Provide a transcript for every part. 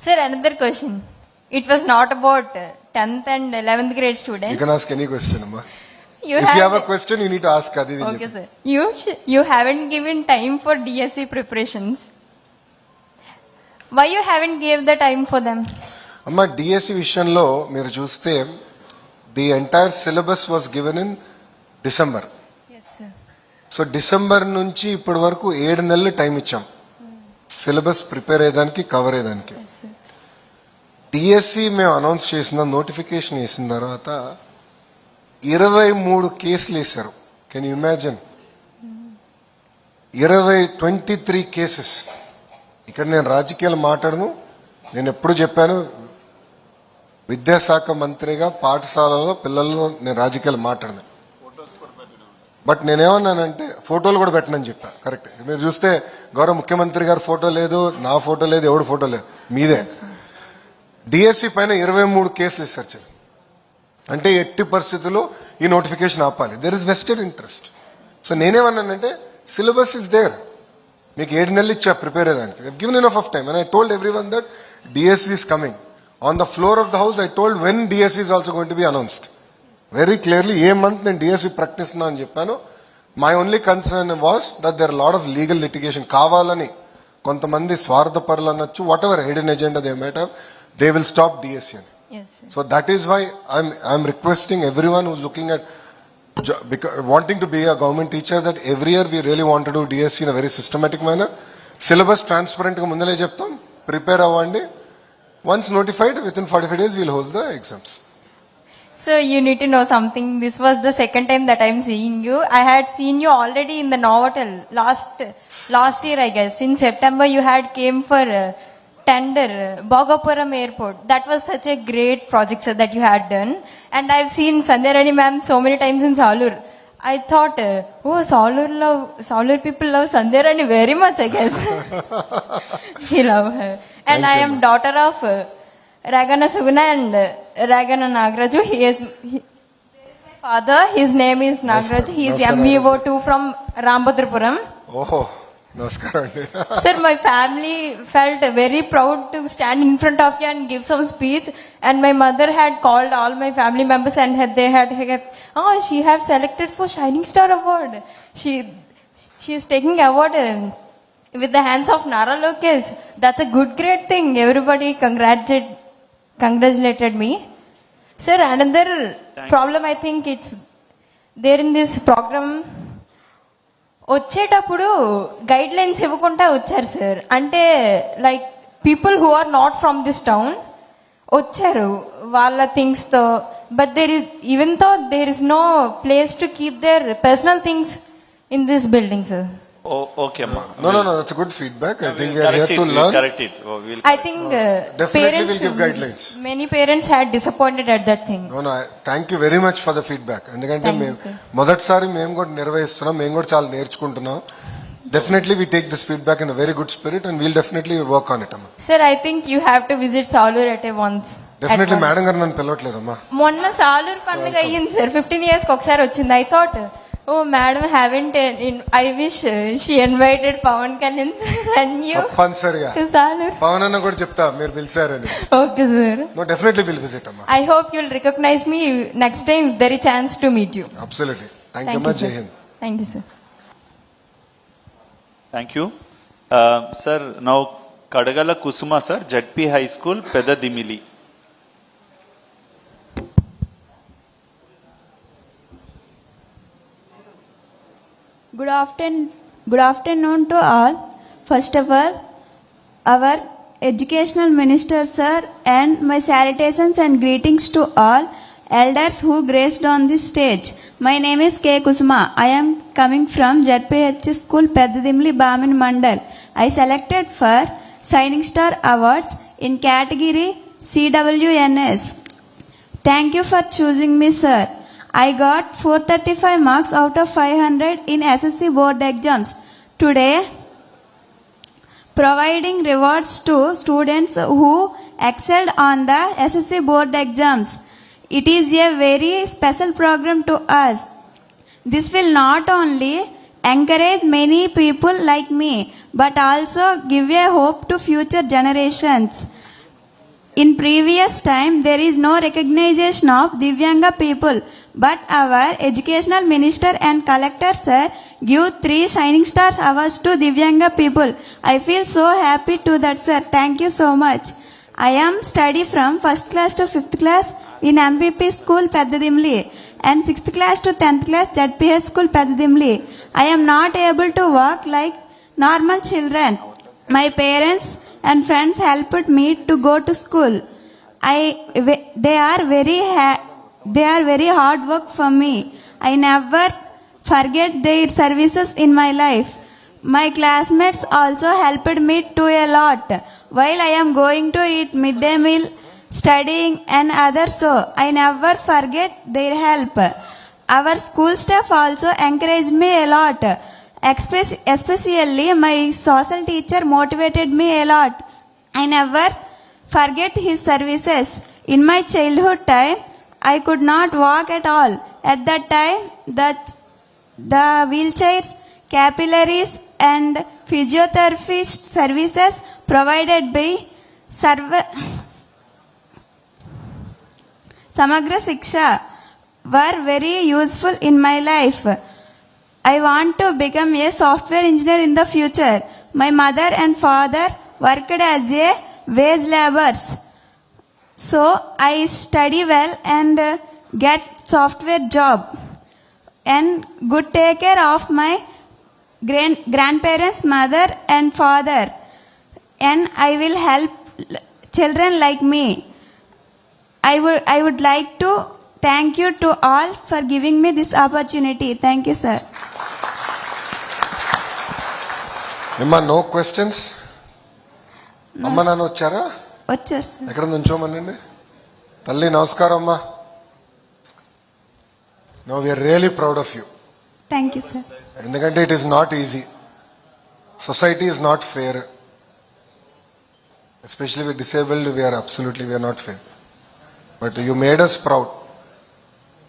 Sir, another question. It was not about uh, 10th and 11th grade students. Can ask any question అమ్మా You if you have- question you need ask అది ఇది అని Okay, sir. You sh- you haven't given time for DSC preparations. Why you haven't gave the time for them? అమ్మ DSC విషయంలో మీరు చూస్తే the entire syllabus was given in December Yes, sir. So December నుంచి ఇప్పటి వరకు ఏడు నెలలు time ఇచ్చాం సిలబస్ ప్రిపేర్ అయ్యేదానికి కవర్ అయ్యేదానికి. డిఎస్సి మేము అనౌన్స్ చేసిన నోటిఫికేషన్ వేసిన తర్వాత ఇరవై మూడు కేసులు వేశారు. కెన్ యూ ఇమాజిన్ ఇరవై ట్వంటీ త్రీ కేసెస్. ఇక్కడ నేను రాజకీయాలు మాట్లాడను. నేను ఎప్పుడు చెప్పాను విద్యాశాఖ మంత్రిగా పాఠశాలలో పిల్లల్లో నేను రాజకీయాలు మాట్లాడను. బట్ నేనేమన్నానంటే ఫోటోలు కూడా పెట్టనని చెప్పా. కరెక్ట్ మీరు చూస్తే గౌరవ ముఖ్యమంత్రి గారి ఫోటో లేదు నా ఫోటో లేదు ఎవడు ఫోటో లేదు. మీదే. డిఎస్సి పైన ఇరవై మూడు కేసులు ఇస్తారు సార్ అంటే ఎట్టి పరిస్థితుల్లో ఈ నోటిఫికేషన్ ఆపాలి. There is vested interest so నేనేమన్నానంటే సిలబస్ ఇస్ దేర్ మీకు ఏడు నెలలు ఇచ్చా ప్రిపేర్ అయ్యేదానికి. Given enough time and I told everyone that DSC is coming on the floor of the house I told when DSC is also going to be announced very clearly a month నేను DSC ప్రకటిస్తున్నా అని చెప్పాను my only concern was that there lot of legal litigation కావాలని కొంతమంది స్వార్థ పరులు అనొచ్చు whatever hidden agenda they matter they will stop DSC అని. So that is why I'm requesting everyone who looking at wanting to be a government teacher that every year we really wanted DSC in very systematic manner syllabus ట్రాన్స్పరెంట్గా ముందలే చెప్తాం. Prepare అవ్వండి. Once notified within forty five days we'll holds the exams So you need to know something. This was the second time that I'm seeing you. I had seen you already in the Novotel last last year, I guess. In September, you had came for uh, tender uh, Bhogapuram Airport. That was such a great project sir, that you had done. And I've seen Sandhya ma'am so many times in Salur. I thought, uh, oh, Salur love Salur people love Sandhya Rani very much. I guess she love her. And Thank I am daughter of uh, Ragana Suguna and uh, Ragana Nagraju. He is he, my father. His name is Nagraju. He is MEO2 from Rambadrapuram. Oh. Namaskaram. Sir, my family felt very proud to stand in front of you and give some speech. And my mother had called all my family members and had, they had, had oh, she have selected for Shining Star Award. She, she is taking award um, with the hands of Nara Lokesh. That's a good, great thing. Everybody congratulate congratulated me. Sir, another problem I think it's there in this program. వచ్చేటప్పుడు guidelines ఇవ్వకుండా వచ్చారు sir అంటే like people who are not from this town వచ్చారు వాళ్ళ థింగ్స్తో but there is ఈవెన్తో there is no place to keep their personal things in this building sir okay అమ్మా. No no no that's good feedback I think we are here to learn correct it will I think Definitely we'll give guidelines. Many parents had disappointed at that thing no no thank you very much for the feedback ఎందుకంటే. మొదటిసారి మేము కూడా నిర్వహిస్తున్నాం మేము కూడా చాలా నేర్చుకుంటున్నాం definitely we take this feedback in very good spirit and we'll definitely work on it అమ్మా sir I think you have to visit Salur at a once definitely madam గారు నన్ను పిలవట్లేదమ్మా మొన్న సాలూరు పండుగ అయ్యింది సార్ ఫిఫ్టీన్ ఇయర్స్కి ఒకసారి వచ్చింది I thought oh madam haven't I wish she invited Pawan Kalyan sir and you తప్పనిసరిగా. సాలూరు పవన్ అన్న కూడా చెప్తా మీరు పిలిచారని. Okay sir no definitely will visit అమ్మా. I hope you'll recognize me next time there is chance to meet you absolutely thank you thank you much Jai sir Hind thank you sir thank you sir now Kadagala Kusuma sir ZP high school పెద్ద Dimili Good afternoon, good afternoon to all. First of all, our educational minister sir and my salutations and greetings to all elders who graced on this stage. My name is K. Kusuma. I am coming from ZPH School Peddadimli Bamin Mandal. I selected for Shining Star Awards in category CWNS. Thank you for choosing me, sir. I got 435 marks out of 500 in SSC board exams. Today, providing rewards to students who excelled on the SSC board exams. It is a very special program to us. This will not only encourage many people like me, but also give a hope to future generations. In previous time, there is no recognition of Divyanga people, but our educational minister and collector sir give three shining stars awards to Divyanga people. I feel so happy to that sir. Thank you so much. I am study from first class to fifth class in MPP school Peddadimli and sixth class to tenth class ZPS school Peddadimli. I am not able to walk like normal children. My parents and friends helped me to go to school. I they are very ha- they are very hard work for me. I never forget their services in my life. My classmates also helped me to a lot while I am going to eat midday meal, studying and others so I never forget their help. Our school staff also encouraged me a lot. Especially my social teacher motivated me a lot. I never forget his services. In my childhood time, I could not walk at all. At that time, the, the wheelchairs, capillaries and physiotherapy services provided by Samagra Siksha were very useful in my life. I want to become a software engineer in the future. My mother and father worked as a wage laborers. So I study well and uh, get software job and good take care of my grand grandparents, mother and father. And I will help children like me. I would, I would like to thank you to all for giving me this opportunity. Thank you, sir. Emma, no questions? No. Amma, వచ్చారు sir ఎక్కడ నుంచోమనండి? తల్లి నమస్కారం అమ్మా. No we are really proud of you thank you sir ఎందుకంటే it is not easy society is not fair especially with disabled we are absolutely we are not fair but you made us proud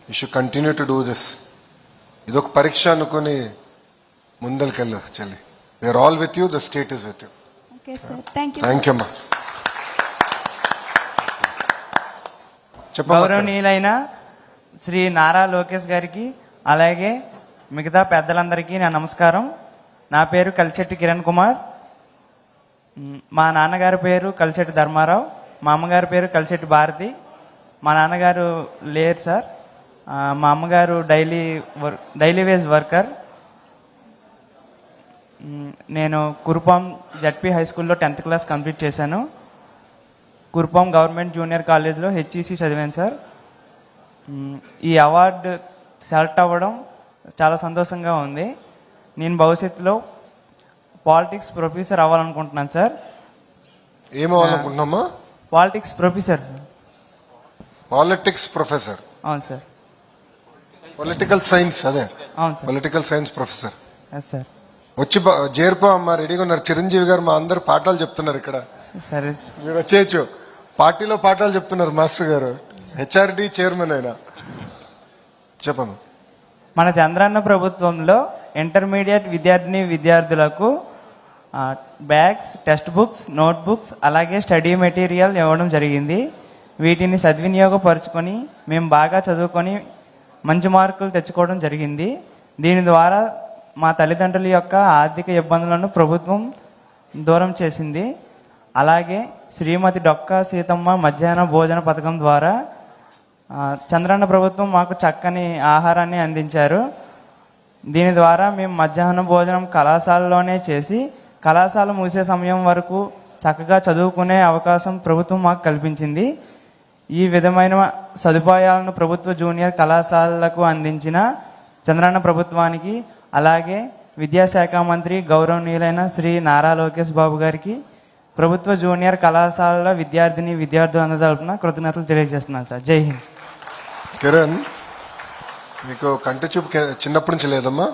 you should continue to do this ఇదొక పరీక్ష అనుకుని ముందరికెళ్ళు చెల్లి. We are all with you the state is with you thank you అమ్మా గౌరవనీయులైన శ్రీ నారా లోకేష్ గారికి అలాగే మిగతా పెద్దలందరికీ నా నమస్కారం. నా పేరు కలిశెట్టి కిరణ్ కుమార్. మా నాన్నగారి పేరు కలిశెట్టి ధర్మారావు. మా అమ్మగారి పేరు కలిశెట్టి భారతి. మా నాన్నగారు లేరు సార్. మా అమ్మగారు డైలీ వర్ డైలీ వేజ్ వర్కర్. నేను కురుపాం జడ్పీ హై స్కూల్లో టెన్త్ క్లాస్ కంప్లీట్ చేశాను. కురుపాం గవర్నమెంట్ జూనియర్ కాలేజ్లో హెచ్ఈసి చదివాను సార్. ఈ అవార్డు సెలెక్ట్ అవ్వడం చాలా సంతోషంగా ఉంది. నేను భవిష్యత్తులో పాలిటిక్స్ ప్రొఫెసర్ అవ్వాలనుకుంటున్నాను sir. ఏమవ్వాలనుకుంటున్నామా politics professor sir. Politics professor. అవును సార్. పొలిటికల్ సైన్స్ అదే. అవును sir. Political science professor. Yes sir. వచ్చి చేరిపో అమ్మా రెడీగా ఉన్నారు. చిరంజీవి గారు మా అందరు పాఠాలు చెప్తున్నారు ఇక్కడ. సరే. మీరు వచ్చేయచ్చు. పార్టీలో పాఠాలు చెప్తున్నారు మాస్టర్ గారు. హెచ్ఆర్డి చైర్మన్ అయినా. చెప్పమ్మా. మన చంద్రన్న ప్రభుత్వంలో ఇంటర్మీడియట్ విద్యార్థిని విద్యార్థులకు bags text books note books అలాగే స్టడీ మెటీరియల్ ఇవ్వడం జరిగింది. వీటిని సద్వినియోగపరుచుకొని మేము బాగా చదువుకొని మంచి మార్కులు తెచ్చుకోవడం జరిగింది. దీని ద్వారా మా తల్లిదండ్రుల యొక్క ఆర్థిక ఇబ్బందులను ప్రభుత్వం దూరం చేసింది. అలాగే శ్రీమతి డొక్కా సీతమ్మ మధ్యాహ్న భోజన పథకం ద్వారా చంద్రన్న ప్రభుత్వం మాకు చక్కని ఆహారాన్ని అందించారు. దీని ద్వారా మేము మధ్యాహ్న భోజనం కళాశాలలోనే చేసి కళాశాల మూసే సమయం వరకు చక్కగా చదువుకునే అవకాశం ప్రభుత్వం మాకు కల్పించింది. ఈ విధమైన సదుపాయాలను ప్రభుత్వ జూనియర్ కళాశాలలకు అందించిన చంద్రన్న ప్రభుత్వానికి అలాగే విద్యాశాఖ మంత్రి గౌరవనీయులైన శ్రీ నారా లోకేష్ బాబు గారికి ప్రభుత్వ జూనియర్ కళాశాలల విద్యార్థిని విద్యార్థులందరి తరపున కృతజ్ఞతలు తెలియజేస్తున్నాను సార్. జై హింద్. కిరణ్ మీకు కంటి చూపు కే- చిన్నప్పటి నుంచి లేదమ్మా?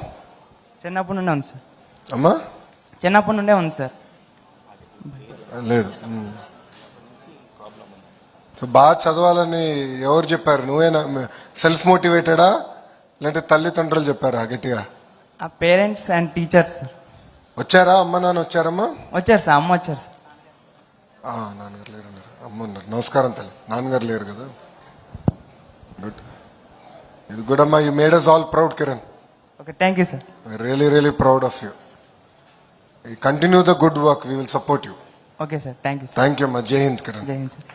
చిన్నప్పటి నుండే ఉంది సార్. అమ్మా? చిన్నప్పటి నుండే ఉంది సార్. లేదు. సో బాగా చదవాలని ఎవరు చెప్పారు? నువ్వేనా? సెల్ఫ్ మోటివేటెడా లేదంటే తల్లిదండ్రులు చెప్పారా గట్టిగా? ఆ పేరెంట్స్ అండ్ టీచర్స్. సార్ వచ్చారా? అమ్మ నాన్న వచ్చారమ్మా? వచ్చారు సార్ అమ్మ వచ్చారు సార్. నాన్నగారు లేరు అన్నారు అమ్మ ఉన్నారు నమస్కారం తల్లి. నాన్నగారు లేరు కదా. గుడ్ ఇది కూడా అమ్మా. You made us all proud Kiran okay thank you sir really really proud of you continue the good work we will support you okay sir thank you thank you అమ్మా. జై హింద్ కిరణ్ జై హింద్ సార్